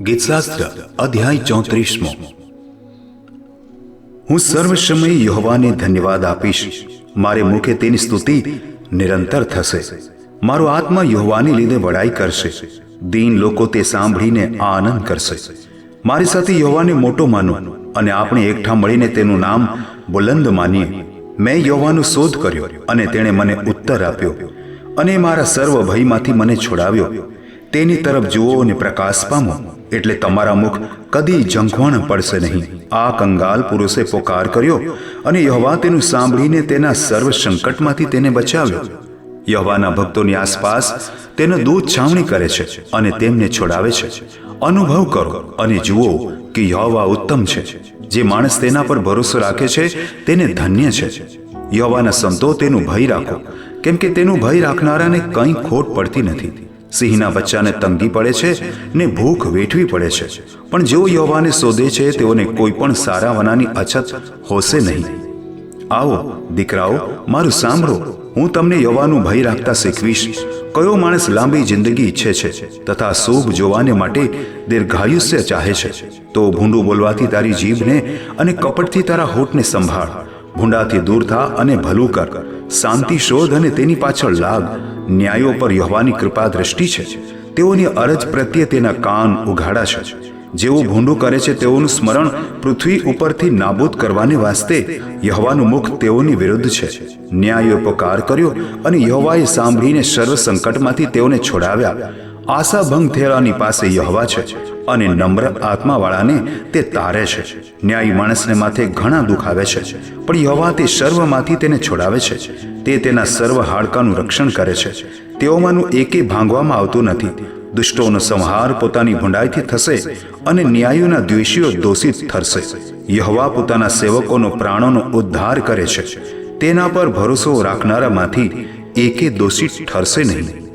ગીતશાસ્ત્ર, અધ્યાય ચોત્રીસમો. હું સર્વ સમય યહોવાને ધન્યવાદ આપીશ. મારે મુખે તેની સ્તુતિ નિરંતર થશે. મારો આત્મા યહોવાને લીધે વડાઈ કરશે. દીન લોકો તે સાંભળીને આનંદ કરશે. મારી સાથે યહોવાને મોટો માનો અને આપણે એકઠા મળીને તેનું નામ બુલંદ માનીએ. મેં યહોવાનો શોધ કર્યો અને તેણે મને ઉત્તર આપ્યો અને મારા સર્વ ભયમાંથી મને છોડાવ્યો. તેની તરફ જુઓ અને પ્રકાશ પામો. એટલે તમારા મુખ કદી ઝંખવણ પડશે નહીં. આ કંગાલ પુરુષે પોકાર કર્યો અને યહવા તેનું સાંભળીને તેના સર્વ સંકટમાંથી તેને બચાવ્યો. યહવાના ભક્તોની આસપાસ તેનો દૂધ છાવણી કરે છે અને તેમને છોડાવે છે. અનુભવ કરો અને જુઓ કે યહવા ઉત્તમ છે. જે માણસ તેના પર ભરોસો રાખે છે, તેને ધન્ય છે. યહવાના સંતો તેનું ભય રાખો, કેમ કે તેનું ભય રાખનારાને કંઈ ખોટ પડતી નથી. સિંહના બચ્ચાને તંગી પડે છે ને ભૂખ વેઠવી પડે છે. પણ જેઓ યહોવાને શોધે છે, તેઓને કોઈ પણ સારા વનાની અછત હોશે નહીં. આવો, દીકરાઓ, મારું સાંભળો. હું તમને યવાનું ભય રાખતા શીખવીશ. કયો માણસ લાંબી જિંદગી ઈચ્છે છે તથા શુભ જોવાને માટે દીર્ઘાયુષ્ય ચાહે છે. તો ભૂંડું બોલવાથી તારી જીભને અને કપટથી તારા હોઠને સંભાળ. ભૂંડાથી દૂર થા અને ભલું કર. શાંતિ શોધ અને તેની પાછળ લાગ. ન્યાયો પર યહોવાની કૃપા દ્રષ્ટિ છે. તેઓની અરજ પ્રત્યે તેના કાન ઉઘાડા છે. જેઓ ભૂંડું કરે છે તેઓનું સ્મરણ પૃથ્વી ઉપરથી નાબૂદ કરવાને વાસ્તે યહવાનું મુખ તેઓની વિરુદ્ધ છે. ન્યાયો પોકાર કર્યો અને યહોવાએ સાંભળીને સર્વ સંકટમાંથી તેઓને છોડાવ્યા. આશા ભંગ થયેલાની પાસે યહવા છે અને નમ્ર આત્માવાળાને તે તારે છે. ન્યાયી માણસને માથે ઘણા દુઃખ આવે છે, પણ યહવા તે સર્વમાંથી તેને છોડાવે છે. તે તેના સર્વ હાડકાનું રક્ષણ કરે છે. તેઓમાંનું એકે ભાંગવામાં આવતું નથી. દુષ્ટોનો સંહાર પોતાની ભૂંડાઈથી થશે અને ન્યાયોના દ્વેષીઓ દોષિત ઠરશે. યહવા પોતાના સેવકોનો પ્રાણોનો ઉદ્ધાર કરે છે. તેના પર ભરોસો રાખનારામાંથી એકે દોષિત ઠરશે નહીં.